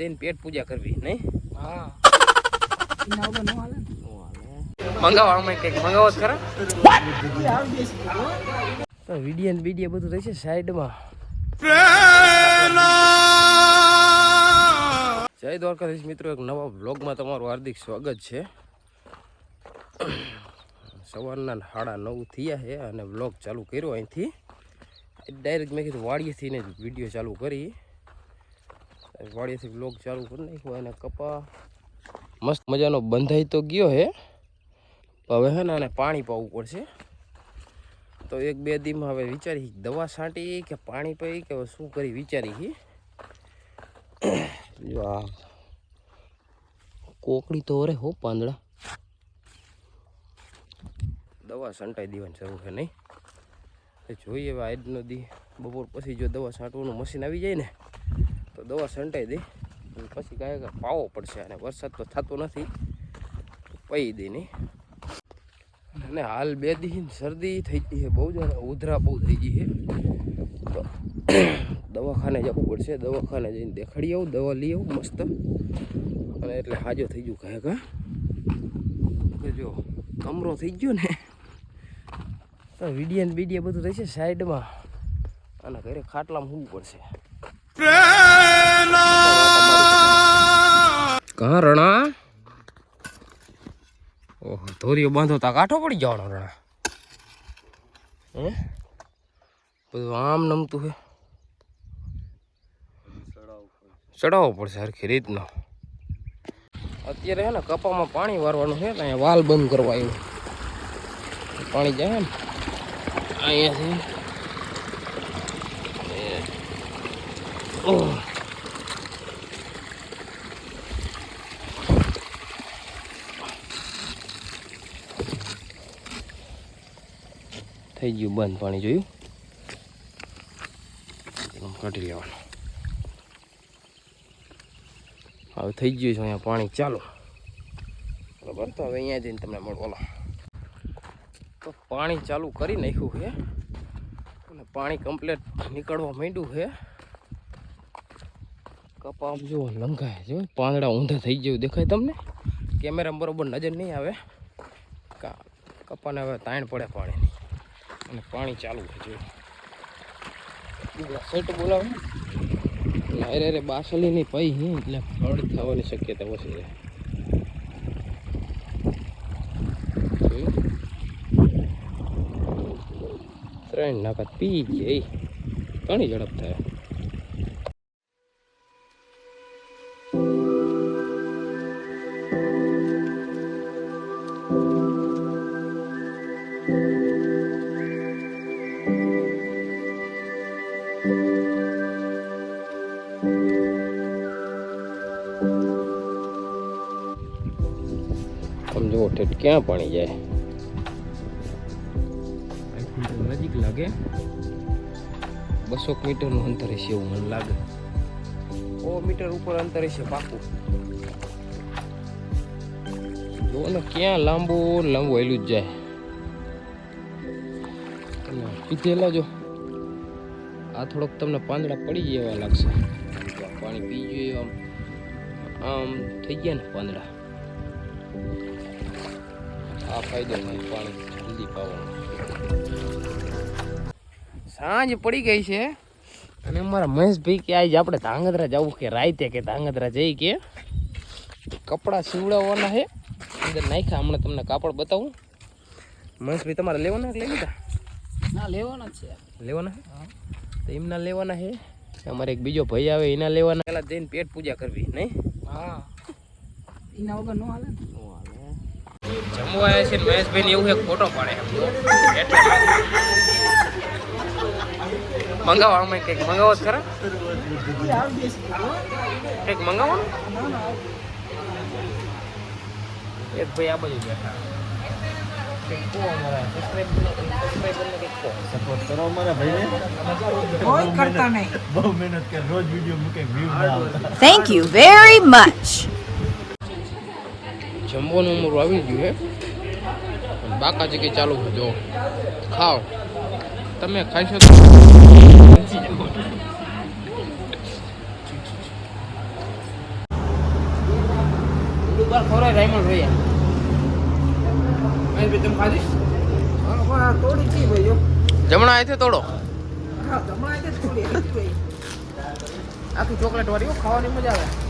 જઈને પેટ પૂજા કરવી નહીં? હા. અમે કંઈક મંગાવો ખરા? તો વીડિયો ને વીડિયો બધું રહેશે સાઈડમાં. જય દ્વારકાધીશ મિત્રો એક નવા વ્લોગમાં તમારું હાર્દિક સ્વાગત છે. સવારના સાડા નવ થયા છે અને વ્લોગ ચાલુ કર્યો અહીંથી. ડાયરેક્ટ મેં કીધું વાડીએથી ને વીડિયો ચાલુ કરી. વાડીએથી વ્લોગ ચાલુ કરી નાખ્યો અને કપા મસ્ત મજાનો બંધાઈ તો ગયો હે. હવે હે ને આને પાણી પાવું પડશે. તો એક બે દીમાં હવે વિચારી દવા છાંટી કે પાણી પી કે શું કરી વિચારી કોકડી તો અરે હો પાંદડા. દવા છંટાઈ દેવાની જરૂર છે નહીં. જોઈએ હવે આજનો દી બપોર પછી જો દવા છાંટવાનું મશીન આવી જાય ને તો દવા છંટાઈ દે. પછી કાંઈ કાંઈ પાવો પડશે અને વરસાદ તો થતો નથી. પઈ દે નહીં અને હાલ બે દી શરદી થઈ ગઈ છે, બહુ જ ઉધરા બહુ થઈ ગઈ છે. તો દવાખાને જવું પડશે, દવાખાને જઈને દેખાડી આવું, દવા લઈ આવું મસ્ત. અને એટલે હાજો થઈ ગયું કહે કા જો, કમરો થઈ ગયો ને. તો વીડિયો ને બીડીયો બધું રહેશે સાઈડમાં. અને ઘરે ખાટલામાં હોવું પડશે. કાં રણા. ઓહો, ધોરીઓ બાંધો તા કાંઠો પડી જવાનો, રણા. હે? બધું આમ નમતું હે. ચડાવવો પડશે હરખી રીતનો. અત્યારે હે ને કપામાં પાણી વારવાનું છે અહીંયા વાલ બંધ કરવા આવ્યું. પાણી જાય ને અહીંયાથી થઈ ગયું બંધ પાણી જોયું? કાઢી લેવાનું. હવે થઈ ગયું છે અહીંયા પાણી. ચાલુ. બરાબર, તો હવે અહીંયા જઈને તમને મળો. તો પાણી ચાલુ કરી નાખ્યું છે. અને પાણી કમ્પ્લીટ નીકળવા માંડ્યું છે. કપા જો લંઘાય જો પાંદડા ઊંધા થઈ ગયું દેખાય તમને? કેમેરામાં બરોબર નજર નહીં આવે. કપાને હવે તાણ પડે પાણીની. અને પાણી ચાલુ છે જો સેટ બોલાવે. અરે અરે બાસલીની પઈ હે, એટલે ફળ થવાની શક્યતા ઓછી રહે ત્રણ નાકાત પી ગઈ ઘણી ઝડપ થાય. આમ જુઓ ઠેઠ ક્યાં પાણી જાય? નજીક લાગે. બસો મીટરનું અંતર હશે એવું મને લાગે. સો મીટર ઉપર અંતર હશે પાકું. જુઓ ને ક્યાં લાંબુ લાંબુ હેલું જ જાય. પીધેલા જો આ થોડોક તમને પાંદડા પડી જાય એવા લાગશે. પાણી પી જોઈએ આમ આમ થઈ ગયા ને પાંદડા. આ ફાયદો થાય પાણી જલ્દી પાવાનું. સાંજ પડી ગઈ છે. અને અમારા મહેશભાઈ કે આજે આપણે ધાંગધ્રા જવું કે રાતે કે ધાંગધ્રા જઈ કે. કપડાં સીવડાવવાના છે. અંદર નાખ્યા હમણાં તમને કાપડ બતાવું. મહેશભાઈ તમારે લેવાના કે લઈ લીધા? ના લેવાના જ છે. લેવાના? છે તો એમના લેવાના છે. અમારે એક બીજો ભાઈ આવે એના લેવાના. પહેલાં જઈને પેટ પૂજા કરવી નહીં? હા. એના વગર નો હાલે ને. જમવા આવ્યા છે મહેશભાઈ ને એવું એક ફોટો પાડે એટલે મંગાવો અમે કંઈક મંગાવો જ ખરા? કંઈક મંગાવો એક ભાઈ આ બાજુ બેઠા. થેન્ક યુ વેરી સબસ્ક્રાઈબરને સબસ્ક્રાઈબરને કંઈક કહો. સપોર્ટ કરો અમારા ભાઈને. કોઈ કરતા નહીં. બહુ મહેનત કરે રોજ વીડિયો મૂકે વ્યૂ ના આવતા Thank you very much. જમવાનું અમારું આવી ગયું છે બાકા જગ્યાએ ચાલુ જો ખાઓ. તમે ખાઈ તો એકવાર રાયમણ રોયા જમણા અહીંથી તોડો. તે આખી ચોકલેટ વાળી ખાવાની મજા આવે.